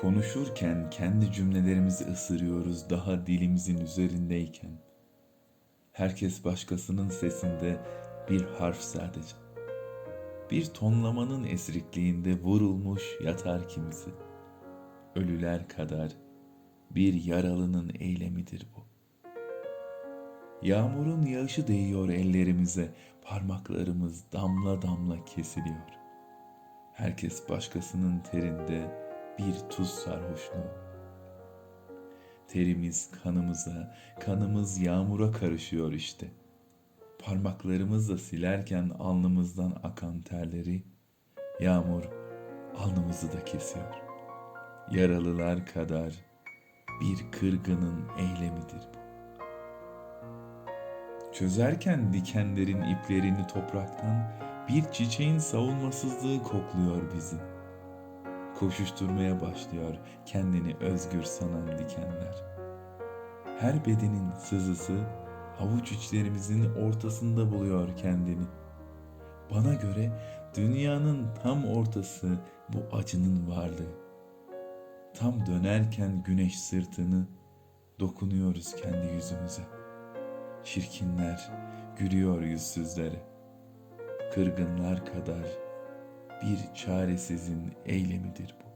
Konuşurken kendi cümlelerimizi ısırıyoruz daha dilimizin üzerindeyken. Herkes başkasının sesinde bir harf sadece. Bir tonlamanın esrikliğinde vurulmuş yatar kimisi. Ölüler kadar bir yaralının eylemidir bu. Yağmurun yağışı değiyor ellerimize, parmaklarımız damla damla kesiliyor. Herkes başkasının terinde bir tuz sarhoşluğu. Terimiz kanımıza, kanımız yağmura karışıyor işte. Parmaklarımızla silerken alnımızdan akan terleri, yağmur alnımızı da kesiyor. Yaralılar kadar bir kırgının eylemidir bu. Çözerken dikenlerin iplerini topraktan bir çiçeğin savunmasızlığı kokluyor bizi. Koşuşturmaya başlıyor kendini özgür sanan dikenler. Her bedenin sızısı avuç içlerimizin ortasında buluyor kendini. Bana göre dünyanın tam ortası bu acının varlığı. Tam dönerken güneş sırtını dokunuyoruz kendi yüzümüze. Çirkinler gülüyor yüzsüzlere. Kırgınlar kadar bir çaresizin eylemidir bu.